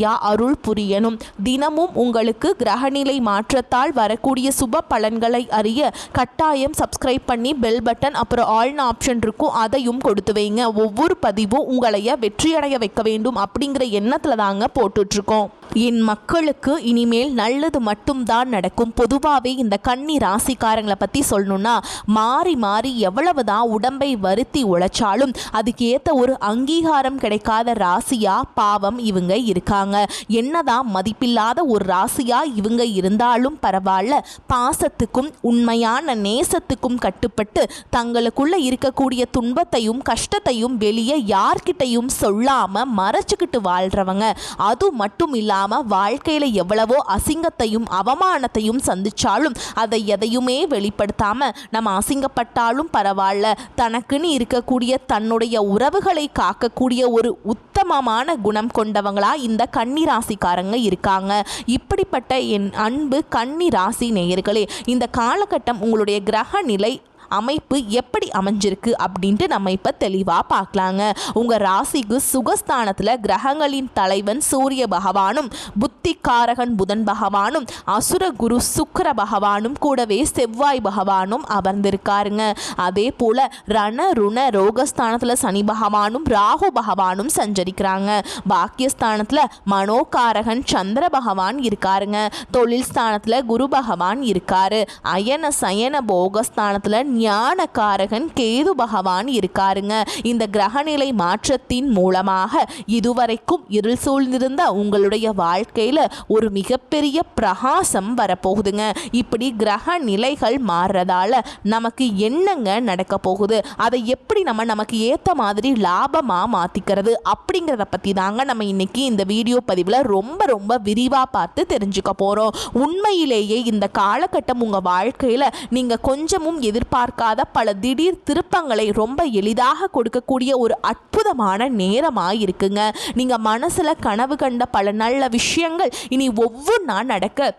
அருள் புரியணும். தினமும் உங்களுக்கு கிரகநிலை மாற்றத்தால் வரக்கூடிய சுப பலன்களை அறிய கட்டாயம் சப்ஸ்கிரைப் பண்ணி பெல் பட்டன் அப்புறம் ஆல்னு ஆப்ஷன் இருக்கும். அதையும் கொடுத்து வைங்க. ஒவ்வொரு பதிவும் உங்களைய வெற்றியடைய வைக்க வேண்டும் அப்படிங்கிற எண்ணத்தில் தாங்க போட்டுட்ருக்கோம். என் மக்களுக்கு இனிமேல் நல்லது மட்டும்தான் நடக்கும். பொதுவாகவே இந்த கன்னி ராசிக்காரங்களை பற்றி சொல்லணும்னா மாறி மாறி எவ்வளவு தான் உடம்பை வருத்தி உழைச்சாலும் அதுக்கு ஏற்ற ஒரு அங்கீகாரம் கிடைக்காத ராசியா பாவம் இவங்க இருக்காங்க என்னதான் மதிப்பில்லாத ஒரு ராசியா இவங்க இருந்தாலும் பரவாயில்ல. பாசத்துக்கும் உண்மையான நேசத்துக்கும் கட்டுப்பட்டு தங்களுக்குள்ள இருக்கக்கூடிய துன்பத்தையும் கஷ்டத்தையும் வெளியே யார்கிட்டையும் சொல்லாம மறைச்சுக்கிட்டு வாழ்றவங்க. அது மட்டும் இல்லாம வாழ்க்கையில எவ்வளவோ அசிங்கத்தையும் அவமானத்தையும் சந்திச்சாலும் அதை எதையுமே வெளிப்படுத்தாம நம்ம அசிங்கப்பட்டாலும் பரவாயில்ல. தனக்குன்னு இருக்கக்கூடிய தன்னுடைய உறவுகளை காக்கக்கூடிய ஒரு உத்தமமான குணம் கொண்டவங்களா இந்த கன்னி ராசிக்காரங்க இருக்காங்க. இப்படிப்பட்ட என் அன்பு கன்னி ராசி நேயர்களே இந்த காலகட்டம் உங்களுடைய கிரக நிலை அமைப்பு எப்படி அமைஞ்சிருக்கு அப்படின்ட்டு நம்ம இப்போ தெளிவாக பார்க்கலாங்க. உங்கள் ராசிக்கு சுகஸ்தானத்தில் கிரகங்களின் தலைவன் சூரிய பகவானும் புத்திக்காரகன் புதன் பகவானும் அசுர குரு சுக்கிர பகவானும் கூடவே செவ்வாய் பகவானும் அமர்ந்திருக்காருங்க. அதே போல் ரண ருண ரோகஸ்தானத்தில் சனி பகவானும் ராகு பகவானும் சஞ்சரிக்கிறாங்க. பாக்கியஸ்தானத்தில் மனோகாரகன் சந்திர பகவான் இருக்காருங்க. தொழில் ஸ்தானத்தில் குரு பகவான் இருக்காரு. அயன சயன போகஸ்தானத்தில் ஞானக்காரகன் கேது பகவான் இருக்காருங்க. இந்த கிரகநிலை மாற்றத்தின் மூலமாக இதுவரைக்கும் இருள் சூழ்ந்திருந்த உங்களுடைய வாழ்க்கையில் ஒரு மிகப்பெரிய பிரகாசம் வரப்போகுதுங்க. இப்படி கிரக நிலைகள் மாறுறதால நமக்கு என்னங்க நடக்க போகுது? அதை எப்படி நம்ம நமக்கு ஏற்ற மாதிரி லாபமாக மாற்றிக்கிறது அப்படிங்கிறத பற்றி தாங்க நம்ம இன்னைக்கு இந்த வீடியோ பதிவில் ரொம்ப ரொம்ப விரிவாக பார்த்து தெரிஞ்சுக்க போகிறோம் உண்மையிலேயே இந்த காலகட்டம் உங்கள் வாழ்க்கையில் நீங்கள் கொஞ்சமும் எதிர்பார்க்காத பல திடீர் திருப்பங்களை ரொம்ப எளிதாக கொடுக்கக்கூடிய ஒரு அற்புதமான நேரமாக இருக்குங்க நீங்கள் மனசில் கனவு கண்ட பல நல்ல விஷயங்கள் இனி ஒவ்வொன்றா நடக்க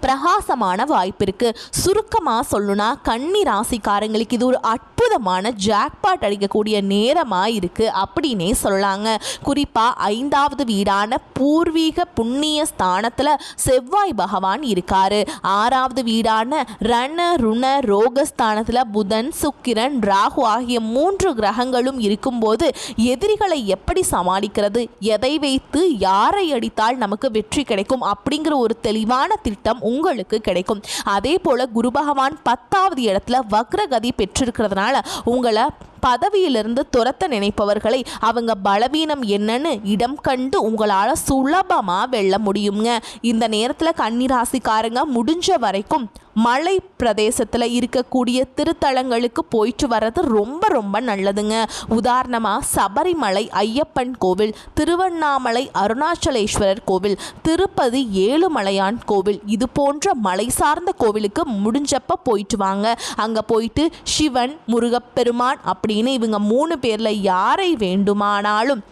பிரகாசமான வாய்ப்பு இருக்குது சுருக்கமாக சொல்லணும்னா கன்னி ராசிக்காரங்களுக்கு இது ஒரு அற்புதமான ஜாக்பாட் அடிக்கக்கூடிய நேரமாக இருக்கு அப்படின்னே சொல்லலாங்க. குறிப்பாக ஐந்தாவது வீடான பூர்வீக புண்ணிய ஸ்தானத்தில் செவ்வாய் பகவான் இருக்கார். ஆறாவது வீடான ரண ருண ரோகஸ்தானத்தில் புதன் சுக்கிரன் ராகு ஆகிய மூன்று கிரகங்களும் இருக்கும்போது எதிரிகளை எப்படி சமாளிக்கிறது எதை வைத்து யாரை அடித்தால் நமக்கு வெற்றி கிடைக்கும் அப்படிங்கிற ஒரு தெளிவான திட்டம் உங்களுக்கு கிடைக்கும். அதே போல குரு பகவான் பத்தாவது இடத்துல வக்ரகதி பெற்றிருக்கிறதுனால உங்களை பதவியிலிருந்து துரத்த நினைப்பவர்களை அவங்க பலவீனம் என்னன்னு இடம் கண்டு உங்களால் சுலபமாக வெல்ல முடியுங்க இந்த நேரத்தில் கன்னிராசிக்காரங்க முடிஞ்ச வரைக்கும் மலை பிரதேசத்தில் இருக்கக்கூடிய திருத்தலங்களுக்கு போயிட்டு வர்றது ரொம்ப ரொம்ப நல்லதுங்க. உதாரணமாக சபரிமலை ஐயப்பன் கோவில் திருவண்ணாமலை அருணாச்சலேஸ்வரர் கோவில் திருப்பதி ஏழுமலையான் கோவில் இது போன்ற மலை சார்ந்த கோவிலுக்கு முடிஞ்சப்ப போயிட்டு வாங்க. அங்கே போயிட்டு சிவன் முருகப்பெருமான் அப்படின்னு இவங்க மூணு பேரில் யாரை வேண்டுமானாலும்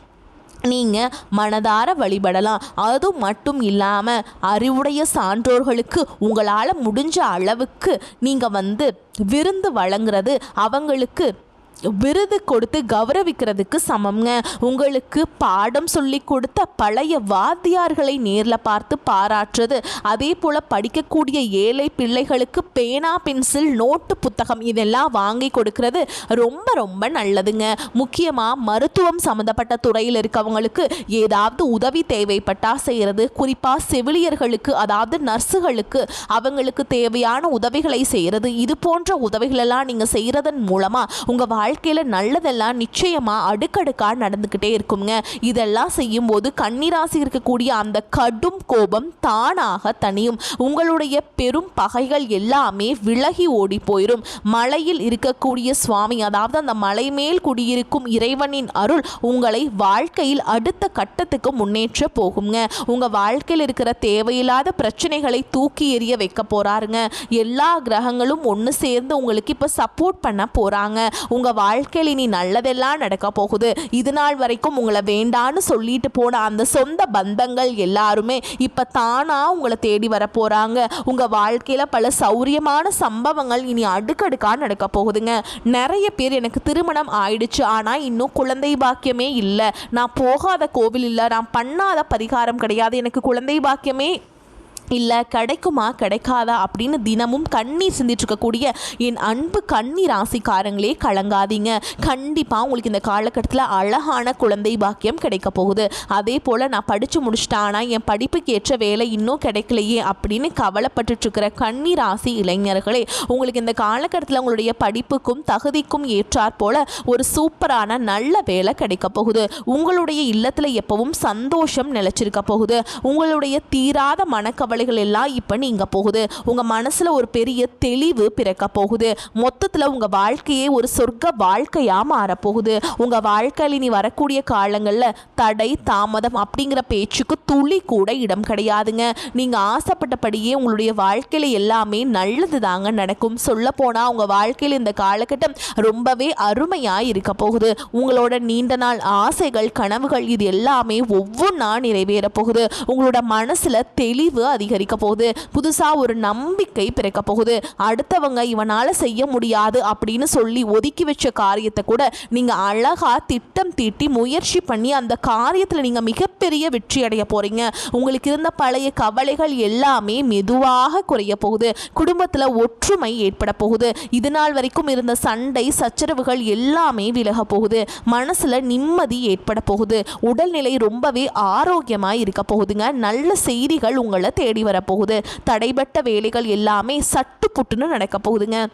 நீங்கள் மனதார வழிபடலாம். அது மட்டும் இல்லாமல் அறிவுடைய சான்றோர்களுக்கு உங்களால் முடிஞ்ச அளவுக்கு நீங்கள் வந்து விருந்து வழங்குறது அவங்களுக்கு விருது கொடுத்து கௌரவிக்கிறதுக்கு சமம்ங்க. உங்களுக்கு பாடம் சொல்லி கொடுத்த பழைய வாத்தியார்களை நேரில் பார்த்து பாராட்டுறது. அதே போல் படிக்கக்கூடிய ஏழை பிள்ளைகளுக்கு பேனா பென்சில் நோட்டு புத்தகம் இதெல்லாம் வாங்கி கொடுக்கறது ரொம்ப ரொம்ப நல்லதுங்க. முக்கியமாக மருத்துவம் சம்மந்தப்பட்ட துறையில் இருக்கவங்களுக்கு ஏதாவது உதவி தேவைப்பட்டா செய்கிறது குறிப்பாக செவிலியர்களுக்கு அதாவது நர்ஸுகளுக்கு அவங்களுக்கு தேவையான உதவிகளை செய்கிறது இது போன்ற உதவிகளெல்லாம் நீங்கள் செய்கிறதன் மூலமாக உங்கள் வாழ்க்கையில் நல்லதெல்லாம் நிச்சயமாக அடுக்கடுக்காக நடந்துக்கிட்டே இருக்குங்க. இதெல்லாம் செய்யும் போது கன்னிராசி இருக்கக்கூடிய அந்த கடும் கோபம் தானாக தனியும் உங்களுடைய பெரும் பகைகள் எல்லாமே விலகி ஓடி போயிடும் மலையில் இருக்கக்கூடிய சுவாமி அதாவது அந்த மலை மேல் குடியிருக்கும் இறைவனின் அருள் உங்களை வாழ்க்கையில் அடுத்த கட்டத்துக்கு முன்னேற்ற போகுங்க. உங்கள் வாழ்க்கையில் இருக்கிற தேவையில்லாத பிரச்சனைகளை தூக்கி எறிய வைக்க போறாருங்க. எல்லா கிரகங்களும் ஒன்று சேர்ந்து உங்களுக்கு இப்போ சப்போர்ட் பண்ண போகிறாங்க உங்கள் வாழ்க்கையில் இனி நல்லதெல்லாம் நடக்க போகுது. இது நாள் வரைக்கும் உங்களை வேண்டான்னு சொல்லிட்டு போன அந்த சொந்த பந்தங்கள் எல்லாருமே இப்போ தானாக உங்களை தேடி வர போகிறாங்க உங்கள் வாழ்க்கையில் பல சௌரியமான சம்பவங்கள் இனி அடுக்கடுக்காக நடக்க போகுதுங்க. நிறைய பேர் எனக்கு திருமணம் ஆயிடுச்சு. ஆனால் இன்னும் குழந்தை பாக்கியமே இல்லை. நான் போகாத கோவில் இல்லை. நான் பண்ணாத பரிகாரம் கிடையாது. எனக்கு குழந்தை பாக்கியமே இல்லை கிடைக்குமா கிடைக்காதா அப்படின்னு தினமும் கண்ணீர் சிந்திட்டு இருக்கக்கூடிய என் அன்பு கண்ணி ராசிக்காரங்களே கலங்காதீங்க. கண்டிப்பாக உங்களுக்கு இந்த காலகட்டத்தில் அழகான குழந்தை பாக்கியம் கிடைக்க போகுது. அதே போல் நான் படித்து முடிச்சிட்டேன் ஆனால் என் படிப்புக்கு ஏற்ற வேலை இன்னும் கிடைக்கலையே அப்படின்னு கவலைப்பட்டுட்ருக்கிற கண்ணி ராசி இளைஞர்களே உங்களுக்கு இந்த காலகட்டத்தில் உங்களுடைய படிப்புக்கும் தகுதிக்கும் ஏற்றாற் போல் ஒரு சூப்பரான நல்ல வேலை கிடைக்க போகுது. உங்களுடைய இல்லத்தில் எப்பவும் சந்தோஷம் நிலச்சிருக்க போகுது. உங்களுடைய தீராத மனக்கவலை கவலைகள் எல்லாம் இப்போ நீங்க போகுது. உங்கள் மனசில் ஒரு பெரிய தெளிவு பிறக்க போகுது. மொத்தத்தில் உங்கள் வாழ்க்கையே ஒரு சொர்க்க வாழ்க்கையாக மாறப்போகுது. உங்கள் வாழ்க்கையில் இனி வரக்கூடிய காலங்களில் தடை தாமதம் அப்படிங்கிற பேச்சுக்கு துளி கூட இடம் கிடையாதுங்க. நீங்கள் ஆசைப்பட்டபடியே உங்களுடைய வாழ்க்கையில் எல்லாமே நல்லது தாங்க நடக்கும். சொல்லப்போனால் உங்கள் வாழ்க்கையில் இந்த காலகட்டம் ரொம்பவே அருமையாக இருக்க போகுது. உங்களோட நீண்ட நாள் ஆசைகள் கனவுகள் இது எல்லாமே ஒவ்வொன்றா நிறைவேற போகுது. உங்களோட மனசில் தெளிவு அதிகரிக்க போகுது புதுசாக ஒரு நம்பிக்கை பிறக்க போகுது அடுத்தவங்க இவனால் செய்ய முடியாது அப்படின்னு சொல்லி ஒதுக்கி வச்ச காரியத்தை கூட நீங்கள் அழகாக திட்டம் தீட்டி முயற்சி பண்ணி அந்த காரியத்தில் நீங்கள் மிகப்பெரிய வெற்றி அடைய போகிறீங்க உங்களுக்கு இருந்த பழைய கவலைகள் எல்லாமே மெதுவாக குறைய போகுது. குடும்பத்தில் ஒற்றுமை ஏற்பட போகுது. இது நாள் வரைக்கும் இருந்த சண்டை சச்சரவுகள் எல்லாமே விலக போகுது. மனசில் நிம்மதி ஏற்பட போகுது. உடல்நிலை ரொம்பவே ஆரோக்கியமாக இருக்க போகுதுங்க. நல்ல செய்திகள் உங்களை தேடி வரப்போகுது. தடைபட்ட வேலைகள் எல்லாமே சட்டு புட்டுன்னு நடக்க போகுதுங்க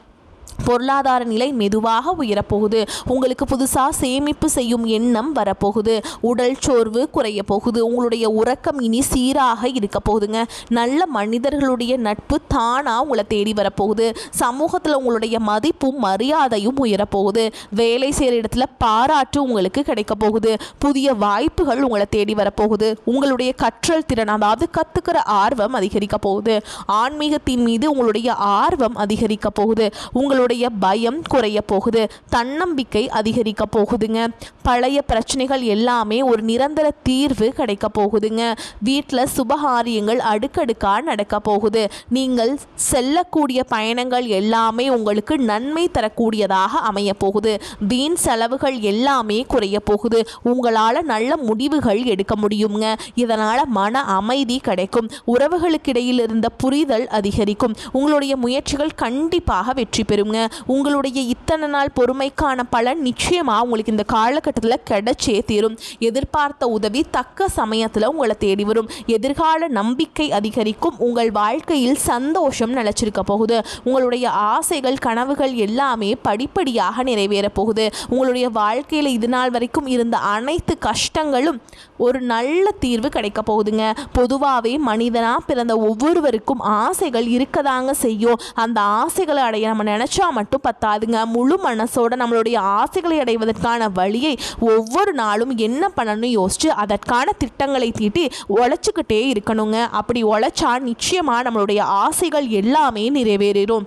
பொருளாதார நிலை மெதுவாக உயரப்போகுது. உங்களுக்கு புதுசாக சேமிப்பு செய்யும் எண்ணம் வரப்போகுது. உடல் சோர்வு குறைய போகுது. உங்களுடைய உறக்கம் இனி சீராக இருக்க போகுதுங்க. நல்ல மனிதர்களுடைய நட்பு தானாக உங்களை தேடி வரப்போகுது. சமூகத்தில் உங்களுடைய மதிப்பும் மரியாதையும் உயரப்போகுது வேலை செய்கிற இடத்துல பாராட்டு உங்களுக்கு கிடைக்க போகுது. புதிய வாய்ப்புகள் உங்களை தேடி வரப்போகுது. உங்களுடைய கற்றல் திறன் அதாவது கற்றுக்கிற ஆர்வம் அதிகரிக்க போகுது. ஆன்மீகத்தின் மீது உங்களுடைய ஆர்வம் அதிகரிக்க போகுது. உங்களுடைய பயம் குறைய போகுது. தன்னம்பிக்கை அதிகரிக்க போகுதுங்க. பழைய பிரச்சனைகள் எல்லாமே ஒரு நிரந்தர தீர்வு கிடைக்க போகுதுங்க. வீட்டில் சுபகாரியங்கள் அடுக்கடுக்காக நடக்க போகுது. நீங்கள் செல்லக்கூடிய பயணங்கள் எல்லாமே உங்களுக்கு நன்மை தரக்கூடியதாக அமைய போகுது. வீண் செலவுகள் எல்லாமே குறைய போகுது. உங்களால் நல்ல முடிவுகள் எடுக்க முடியுங்க. இதனால் மன அமைதி கிடைக்கும். உறவுகளுக்கிடையில் இருந்த புரிதல் அதிகரிக்கும். உங்களுடைய முயற்சிகள் கண்டிப்பாக வெற்றி பெறுங்க. உங்களுடைய இத்தனை நாள் பொறுமைக்கான பலன் நிச்சயமாக உங்களுக்கு இந்த காலகட்டத்தில் கிடைச்சே தீரும். எதிர்பார்த்த உதவி தக்க சமயத்தில் உங்களை தேடி வரும். எதிர்கால நம்பிக்கை அதிகரிக்கும். உங்கள் வாழ்க்கையில் சந்தோஷம் நிலச்சிருக்க போகுது. உங்களுடைய ஆசைகள் கனவுகள் எல்லாமே படிப்படியாக நிறைவேற போகுது. உங்களுடைய வாழ்க்கையில் இது நாள் வரைக்கும் இருந்த அனைத்து கஷ்டங்களும் ஒரு நல்ல தீர்வு கிடைக்க போகுதுங்க. பொதுவாகவே மனிதனாக பிறந்த ஒவ்வொருவருக்கும் ஆசைகள் இருக்கதாங்க செய்யும். அந்த ஆசைகளை அடைய நம்ம நினச்சா மட்டும் பத்தாதுங்க. முழு மனசோட நம்மளுடைய ஆசைகளை அடைவதற்கான வழியை ஒவ்வொரு நாளும் என்ன பண்ணணும்னு யோசிச்சு அதற்கான திட்டங்களை தீட்டி உழைச்சிக்கிட்டே இருக்கணுங்க. அப்படி உழைச்சா நிச்சயமாக நம்மளுடைய ஆசைகள் எல்லாமே நிறைவேறிடும்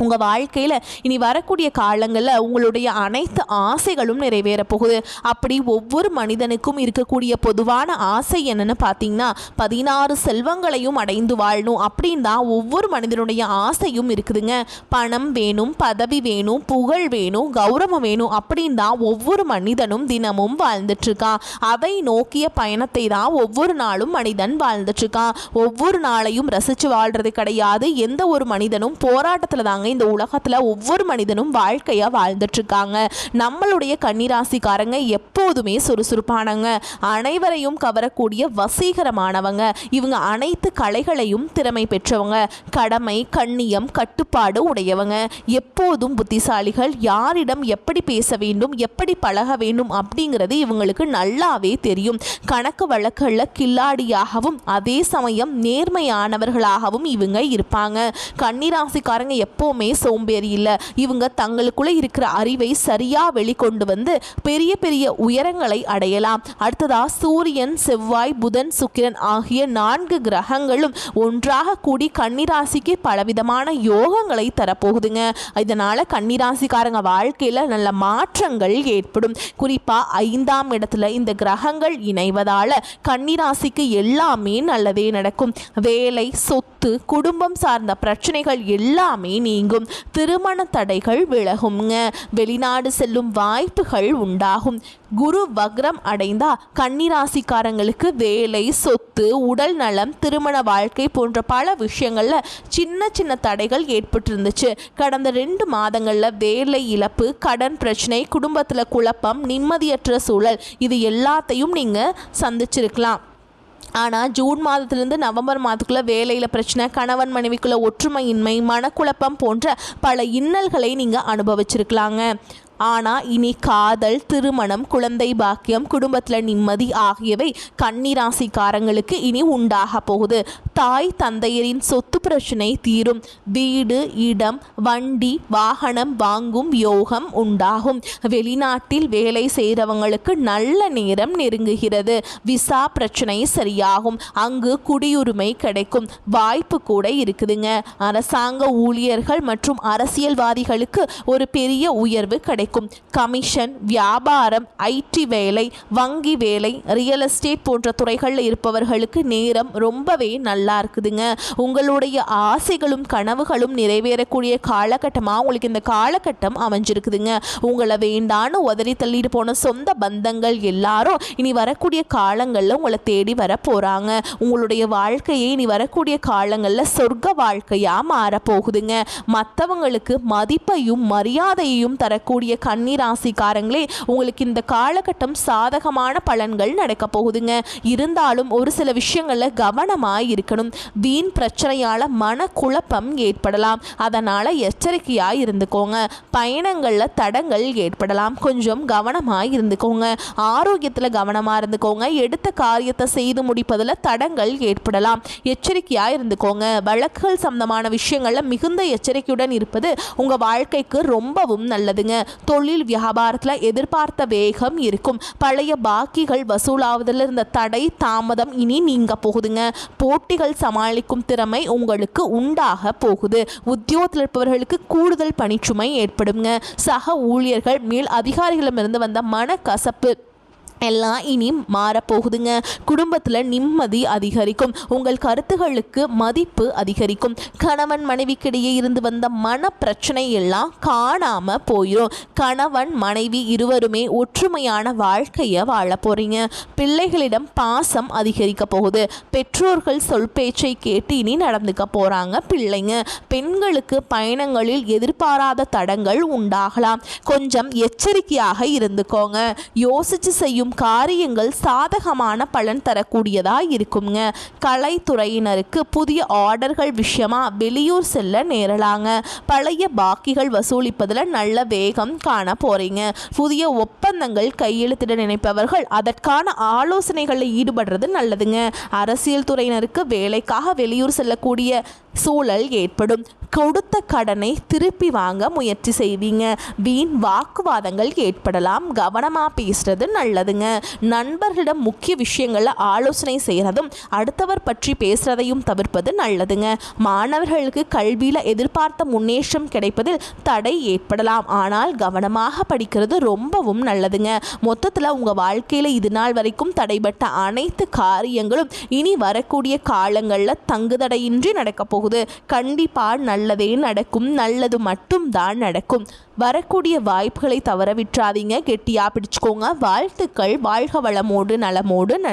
உங்கள் வாழ்க்கையில் இனி வரக்கூடிய காலங்களில் உங்களுடைய அனைத்து ஆசைகளும் நிறைவேற போகுது. அப்படி ஒவ்வொரு மனிதனுக்கும் இருக்கக்கூடிய பொதுவான ஆசை என்னன்னு பார்த்தீங்கன்னா பதினாறு செல்வங்களையும் அடைந்து வாழணும். அப்படின்னு தான் ஒவ்வொரு மனிதனுடைய ஆசையும் இருக்குதுங்க. பணம் வேணும் பதவி வேணும் புகழ் வேணும் கௌரவம் வேணும். அப்படின்னு தான் ஒவ்வொரு மனிதனும் தினமும் வாழ்ந்துட்டுருக்கான். அதை நோக்கிய பயணத்தை தான் ஒவ்வொரு நாளும் மனிதன் வாழ்ந்துட்டுருக்கான். ஒவ்வொரு நாளையும் ரசித்து வாழ்கிறது கிடையாது. எந்த ஒரு மனிதனும் போராட்டத்தில் தாங்க இந்த உலகத்தில் ஒவ்வொரு மனிதனும் வாழ்க்கையாக வாழ்ந்துட்டுருக்காங்க நம்மளுடைய கன்னிராசிக்காரங்க எப்போதுமே சுறுசுறுப்பானவங்க. அனைவரையும் கவரக்கூடிய வசீகரமானவங்க. இவங்க அனைத்து கலைகளையும் திறமை பெற்றவங்க. கடமை கண்ணியம் கட்டுப்பாடு உடையவங்க. எப்போதும் புத்திசாலிகள். யாரிடம் எப்படி பேச வேண்டும் எப்படி பழக வேண்டும் அப்படிங்கிறது இவங்களுக்கு நல்லாவே தெரியும். கணக்கு வழக்குகளில் கில்லாடியாகவும் அதே சமயம் நேர்மையானவர்களாகவும் இவங்க இருப்பாங்க. கன்னிராசிக்காரங்க எப்போவுமே சோம்பேறி இல்லை இவங்க தங்களுக்குள்ளே இருக்கிற அறிவை சரியாக வெளிக்கொண்டு வந்து பெரிய பெரிய உயரங்களை அடையலாம். அடுத்ததா சூரியன் செவ்வாய் புதன் சுக்கிரன் ஆகிய நான்கு கிரகங்களும் ஒன்றாக கூடி கன்னிராசிக்கு பலவிதமான யோகங்களை தரப்போகுதுங்க. இதனால் கன்னிராசிக்காரங்க வாழ்க்கையில் நல்ல மாற்றங்கள் ஏற்படும். குறிப்பாக ஐந்தாம் இடத்துல இந்த கிரகங்கள் இணைவதால் கன்னிராசிக்கு எல்லாமே நல்லதே நடக்கும். வேலை சொத்து குடும்பம் சார்ந்த பிரச்சனைகள் எல்லாமே நீ நீங்கும். திருமண தடைகள் விலகுங்க வெளிநாடு செல்லும் வாய்ப்புகள் உண்டாகும். குரு வக்ரம் அடைந்தா கன்னிராசிக்காரங்களுக்கு வேலை சொத்து உடல் நலம் திருமண வாழ்க்கை போன்ற பல விஷயங்கள்ல சின்ன சின்ன தடைகள் ஏற்பட்டிருந்துச்சு. கடந்த ரெண்டு மாதங்கள்ல வேலை இழப்பு கடன் பிரச்சனை குடும்பத்துல குழப்பம் நிம்மதியற்ற சூழல் இது எல்லாத்தையும் நீங்க சந்திச்சிருக்கலாம். ஆனால் ஜூன் மாதத்துலேருந்து நவம்பர் மாதத்துக்குள்ளே வேலையில் பிரச்சனை கணவன் மனைவிக்குள்ள ஒற்றுமையின்மை மனக்குழப்பம் போன்ற பல இன்னல்களை நீங்கள் அனுபவிச்சிருக்கலாங்க. ஆனால் இனி காதல் திருமணம் குழந்தை பாக்கியம் குடும்பத்தில் நிம்மதி ஆகியவை கன்னிராசிக்காரங்களுக்கு இனி உண்டாக போகுது. தாய் தந்தையரின் சொத்து பிரச்சனை தீரும். வீடு இடம் வண்டி வாகனம் வாங்கும் யோகம் உண்டாகும். வெளிநாட்டில் வேலை செய்கிறவங்களுக்கு நல்ல நேரம் நெருங்குகிறது. விசா பிரச்சனை சரியாகும். அங்கு குடியுரிமை கிடைக்கும். வாய்ப்பு கூட இருக்குதுங்க. அரசாங்க ஊழியர்கள் மற்றும் அரசியல்வாதிகளுக்கு ஒரு பெரிய உயர்வு கிடைக்கும். கிடைக்கும் கமிஷன் வியாபாரம் ஐடி வேலை வங்கி வேலை ரியல் எஸ்டேட் போன்ற துறைகளில் இருப்பவர்களுக்கு நேரம் ரொம்பவே நல்லா இருக்குதுங்க. உங்களுடைய ஆசைகளும் கனவுகளும் நிறைவேறக்கூடிய காலகட்டமாக உங்களுக்கு இந்த காலகட்டம் அமைஞ்சிருக்குதுங்க. உங்களை வேண்டான்னு உதறி தள்ளிட்டு போன சொந்த பந்தங்கள் எல்லாரும் இனி வரக்கூடிய காலங்களில் உங்களை தேடி வர போகிறாங்க உங்களுடைய வாழ்க்கையை இனி வரக்கூடிய காலங்களில் சொர்க்க வாழ்க்கையாக மாறப்போகுதுங்க. மற்றவங்களுக்கு மதிப்பையும் மரியாதையையும் தரக்கூடிய கன்னி ராசிக்காரங்களே உங்களுக்கு இந்த காலகட்டம் சாதகமான பலன்கள் நடக்க போகுதுங்க. இருந்தாலும் ஒரு சில விஷயங்களில் கவனமாக இருக்கணும். வீண் பிரச்சனையால் மனக்குழப்பம் ஏற்படலாம். அதனால் எச்சரிக்கையாக இருந்துக்கோங்க. பயணங்களில் தடங்கள் ஏற்படலாம். கொஞ்சம் கவனமாக இருந்துக்கோங்க. ஆரோக்கியத்தில் கவனமாக இருந்துக்கோங்க. எடுத்த காரியத்தை செய்து முடிப்பதில் தடங்கள் ஏற்படலாம். எச்சரிக்கையாக இருந்துக்கோங்க. வழக்குகள் சம்பந்தமான விஷயங்களில் மிகுந்த எச்சரிக்கையுடன் இருப்பது உங்கள் வாழ்க்கைக்கு ரொம்பவும் நல்லதுங்க. தொழில் வியாபாரத்தில் எதிர்பார்த்த வேகம் இருக்கும். பழைய பாக்கிகள் வசூலாவதில் இருந்த தடை தாமதம் இனி நீங்க போகுதுங்க. போட்டிகள் சமாளிக்கும் திறமை உங்களுக்கு உண்டாக போகுது. உத்தியோகத்தில் இருப்பவர்களுக்கு கூடுதல் பணிச்சுமை ஏற்படுங்க சக ஊழியர்கள் மேல் அதிகாரிகளிடமிருந்து வந்த மனக்கசப்பு எல்லாம் இனி மாறப்போகுதுங்க. குடும்பத்தில் நிம்மதி அதிகரிக்கும். உங்கள் கருத்துகளுக்கு மதிப்பு அதிகரிக்கும். கணவன் மனைவிக்கிடையே இருந்து வந்த மன பிரச்சனை எல்லாம் காணாமல் போயிடும் கணவன் மனைவி இருவருமே ஒற்றுமையான வாழ்க்கையை வாழ போகிறீங்க பிள்ளைகளிடம் பாசம் அதிகரிக்க போகுது. பெற்றோர்கள் சொல் பேச்சை கேட்டு இனி நடந்துக்க போகிறாங்க பிள்ளைங்க. பெண்களுக்கு பயணங்களில் எதிர்பாராத தடங்கள் உண்டாகலாம். கொஞ்சம் எச்சரிக்கையாக இருந்துக்கோங்க. யோசிச்சு செய்யும் செய்யும் காரியங்கள் சாதகமான பலன் தரக்கூடியதாக இருக்குங்க. கலைத்துறையினருக்கு புதிய ஆர்டர்கள் விஷயமா வெளியூர் செல்ல நேரலாங்க. பழைய பாக்கிகள் வசூலிப்பதில் நல்ல வேகம் காண போகிறீங்க புதிய ஒப்பந்தங்கள் கையெழுத்திட நினைப்பவர்கள் அதற்கான ஆலோசனைகளில் ஈடுபடுறது நல்லதுங்க. அரசியல் துறையினருக்கு வேலைக்காக வெளியூர் செல்லக்கூடிய சூழல் ஏற்படும். கொடுத்த கடனை திருப்பி வாங்க முயற்சி செய்வீங்க. வீண் வாக்குவாதங்கள் ஏற்படலாம். கவனமாக பேசுறது நல்லதுங்க. நண்பர்களிடம் முக்கிய விஷயங்களில் ஆலோசனை செய்கிறதும் அடுத்தவர் பற்றி பேசுகிறதையும் தவிர்ப்பது நல்லதுங்க. மாணவர்களுக்கு கல்வியில் எதிர்பார்த்த முன்னேற்றம் கிடைப்பதில் தடை ஏற்படலாம். ஆனால் கவனமாக படிக்கிறது ரொம்பவும் நல்லதுங்க. மொத்தத்தில் உங்கள் வாழ்க்கையில் இது நாள் வரைக்கும் தடைபட்ட அனைத்து காரியங்களும் இனி வரக்கூடிய காலங்களில் தங்குதடையின்றி நடக்கப் போகுது. கண்டிப்பாக நல்லதே நடக்கும். நல்லது மட்டும் தான் நடக்கும். வரக்கூடிய வாய்ப்புகளை தவற விட்டுறாதீங்க. கெட்டியாக பிடிச்சுக்கோங்க. வாழ்த்துக்கள். வாழ்க வளமோடு நலமோடு